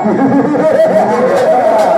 இந்த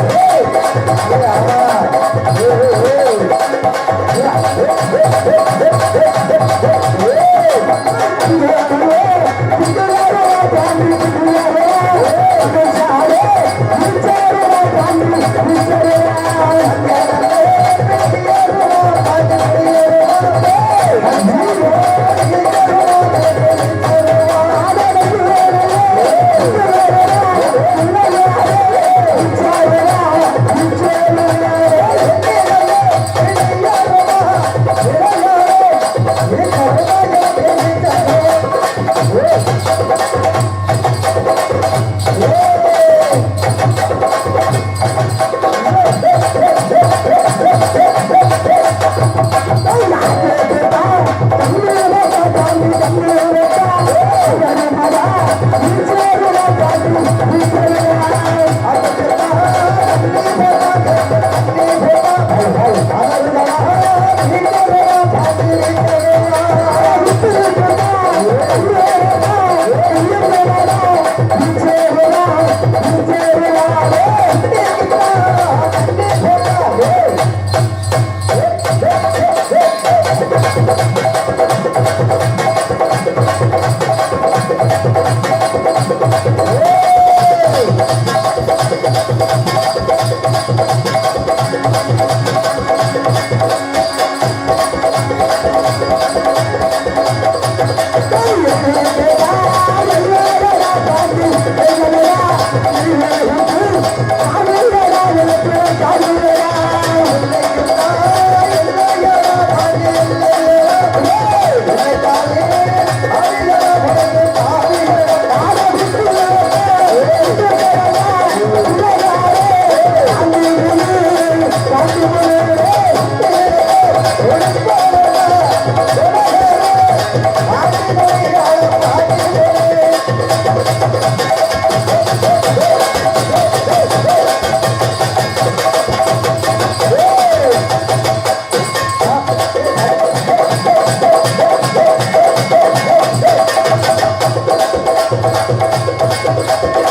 Hey! Yeah. Olha! ஆட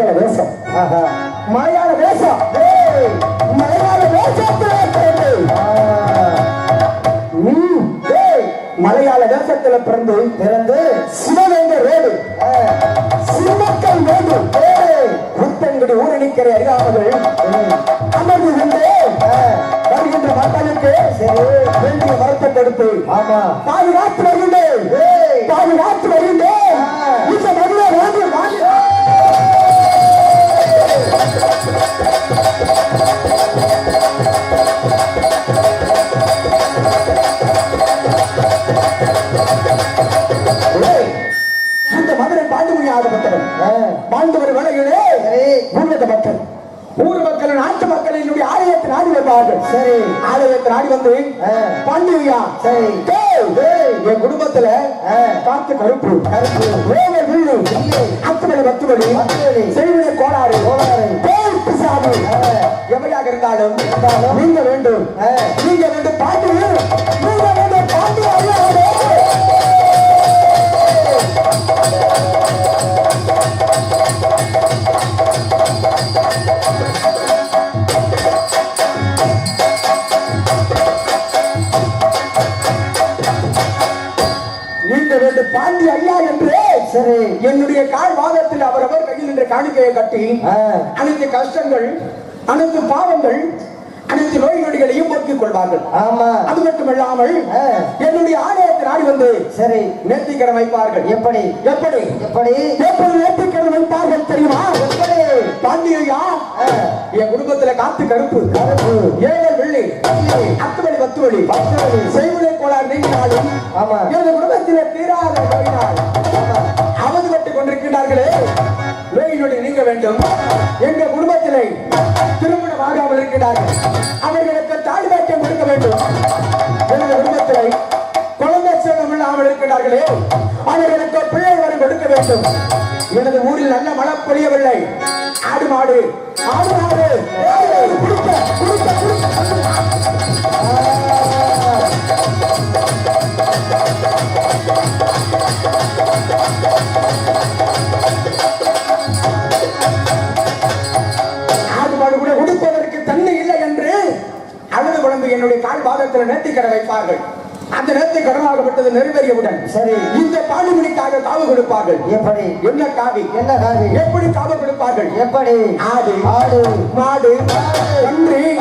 மலையாள வேஷம் ஆஹா. மலையாள வேஷம். மலையாள வேஷத்துல மலையாள வேஷத்துல பிறந்து பிறந்து சிவகங்கை ரோடு ரோடு டேய். புத்தங்குடி ஊரணிக்கரை அறியாமல் அமர்ந்து கொண்டு வருகின்ற மக்களுக்கு வேண்டிய வரத்தை கொடுத்து பாதுகாத்து வருகின்றேன். பாதுகாத்து வருகின்றேன் வாழ்ந்து வரும் வேளையிலே சரி. ஊர்வத மக்கள் ஊர் மக்கள் நாட்டு மக்கள் என்னுடைய ஆலயத்தை நாடி வருவார்கள் சரி. ஆலயத்தை நாடி வந்து பாண்டியா சரி. என் குடும்பத்துல காத்து கருப்பு. கருப்பு. வில்லு வில்லு. அத்துமணி பத்துமணி. செய்வினை கோளாறு. கோளாறு. ஆ, எவையாக இருந்தாலும் நீங்க வேண்டும். நீங்க வேண்டும். பாண்டி ஐயா என்று சரி. என்னுடைய கால் வாதத்தில் அவரவர் கையில் நின்ற காணிக்கையை கட்டி அனைத்து கஷ்டங்கள் அனைத்து பாவங்கள் அனைத்து நோய் நொடிகளையும் போக்கிக் கொள்வார்கள். ஆமா. அது மட்டுமல்லாமல் ஆ, என்னுடைய ஆலயத்தை நாடி வந்து சரி. நேர்த்திக்கடன் வைப்பார்கள். எப்படி? எப்படி? எப்படி? எப்படி நேர்த்திக்கடன் வைப்பார்கள் தெரியுமா? எப்படி? பாண்டியா என் குடும்பத்துல காத்து கருப்பு. கருப்பு. ஏழு வெள்ளி. வெள்ளி. அத்து வழி பத்து வழி பத்து வழி. செய்வினை கோளாறு நீங்கினாலும் ஆமா. எனது குடும்பத்திலே தீராத நோயினால் நண்பர்களே நோய் நொடி நீங்க வேண்டும். எங்க குடும்பத்திலே திருமணம் ஆகாமல் இருக்கிறார்கள் அவர்களுக்கு தாலி கொடுக்க வேண்டும். எனது குடும்பத்திலே குழந்தை சேதம் இல்லாமல் இருக்கிறார்களே அவர்களுக்கு பிள்ளை வரம் கொடுக்க வேண்டும். எனது ஊரில் நல்ல மழை பொழியவில்லை. ஆடு மாடு ஆடு மாடு. ஆடு மாடு, என்னுடைய கால் பாதத்தில் நேர்த்தி கடை வைப்பார்கள். அந்த நேர்த்தி கடனாகப்பட்டது நிறைவேறியவுடன் சரி. இந்த பாலுமணிக்காக காவு கொடுப்பார்கள். எப்படி? என்ன காவி? என்ன காவி? எப்படி காவு கொடுப்பார்கள்? எப்படி? ஆடு. ஆடு. மாடு. கன்று.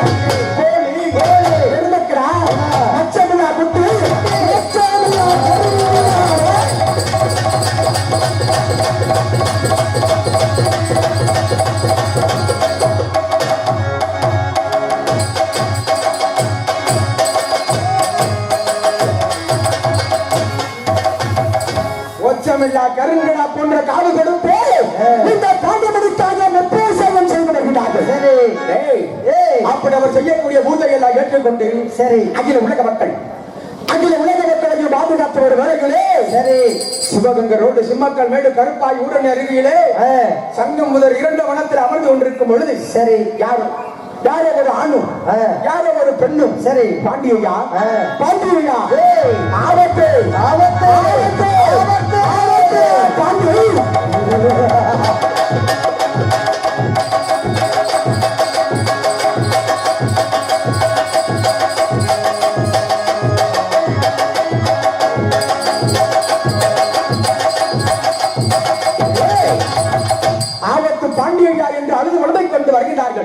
கோழி. மச்சமில்லா ஒச்சமில்லா கருங்கடா போன்ற காவு கொடுத்து இந்த பாண்டமணிக்காக நெப்போசேவம் செய்து வருகிறார்கள். அப்படி அவர் செய்யக்கூடிய பூஜை எல்லாம் ஏற்றுக்கொண்டு சரி. அகில உலக மக்கள் அகில உலக மக்களையும் பாதுகாத்து ஒரு வேலைகளே. சரி. சிவகங்கை ரோடு சிம்மக்கல் மேடு கருப்பாய் ஊரணி அருகிலே சங்கம் முதல் இரண்டு வனத்தில் அமர்ந்து கொண்டிருக்கும் பொழுது சரி. யாரும் யாரோ ஒரு ஆணும். யாரோ ஒரு பெண்ணும்? சரி. பாண்டியா. பாண்டியா. ஆபத்து ஆபத்து. ஆபத்து ஆபத்து. ஆபத்து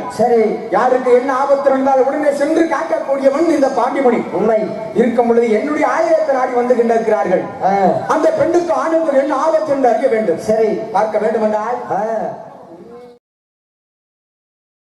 சரி யாருக்கு என்ன ஆபத்து இருந்தால் உடனே சென்று காக்கக்கூடியவன் இந்த பாண்டிமணி. உண்மை. இருக்கும் பொழுது என்னுடைய ஆலயத்தை நாடி வந்து கொண்டிருக்கிறார்கள். அந்த பெண்ணுக்கு ஆணுக்கு என்ன ஆபத்து என்று அறிய வேண்டும். சரி. பார்க்க வேண்டும் என்றால்